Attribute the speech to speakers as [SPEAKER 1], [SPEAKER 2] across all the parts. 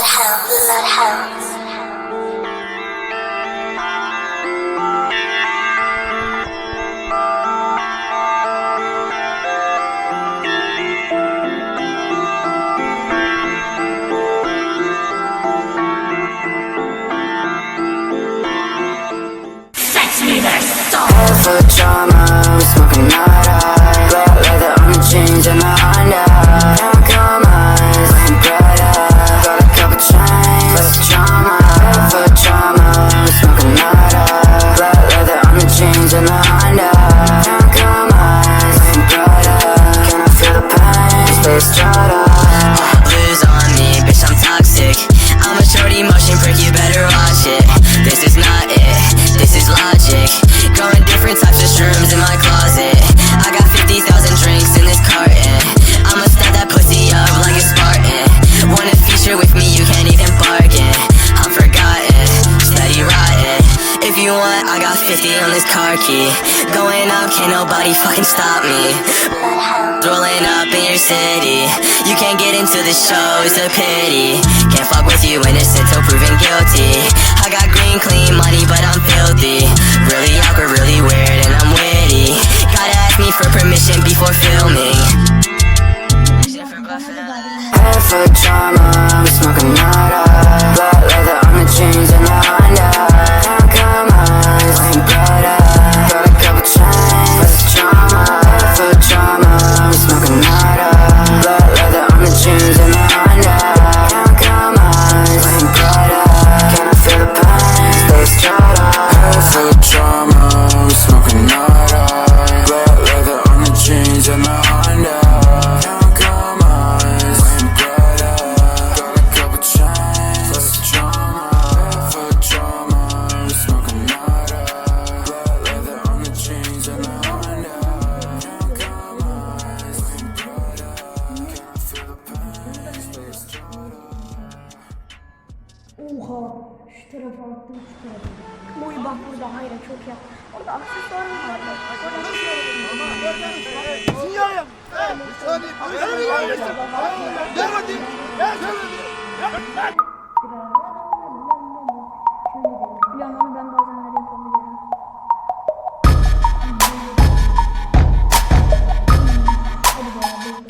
[SPEAKER 1] home, we
[SPEAKER 2] love. Key. Going up, can't nobody fucking stop me. Rolling up in your city. You can't get into the show, it's a pity. Can't fuck with you innocent till proven guilty. I got green, clean money, but I'm filthy. Really awkward, really weird,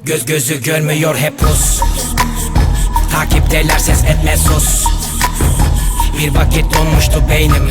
[SPEAKER 3] Göz gözü görmüyor hep pus. Takipteler ses etme sus. Bir vakit donmuştu beynim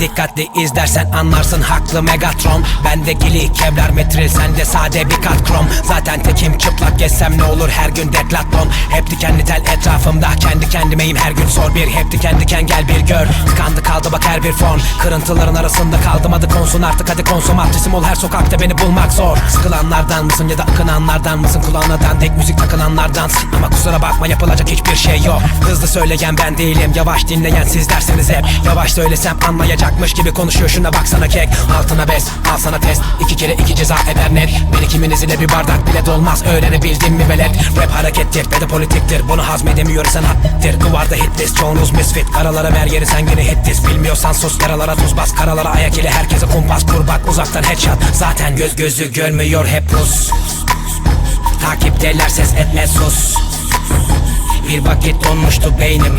[SPEAKER 3] Dikkatli izlersen anlarsın haklı Megatron. Bendekili kevlar metril sende sade bir kat krom. Zaten tekim çıplak gezsem ne olur her gün deklatlon Hep dikenli tel etrafımda kendi kendimeyim her gün sor bir. Hep diken diken gel bir gör Tıkandı kaldı bak her bir fon Kırıntıların arasında kaldım adı konsun artık hadi konsumatrisim ol her sokakta beni bulmak zor. Sıkılanlardan mısın ya da akınanlardan mısın? Kulağına dandik müzik takılanlardansın Ama kusura bakma yapılacak hiçbir şey yok. Hızlı söyleyen ben değilim yavaş dinleyen sizlersiniz hep. Yavaş söylesem anlayacakmış gibi konuşuyor. Şuna baksana kek. Altına bes al sana test. İki kere iki ceza eder net. Bir ikiminiz ile bir bardak bile dolmaz. Öğrenebildin mi velet? Rap harekettir ve de politiktir. Bunu hazmedemiyor sanattır. Duvarda hit list çoğunuz misfit. Karalara ver yeri sen gene hit list. Bilmiyorsan sus yaralara tuz bas. Karalara ayak ile herkese kumpas. Kur bak uzaktan headshot. Zaten göz gözü görmüyor hep pus. Takipteler ses etme sus. Bir vakit donmuştu beynim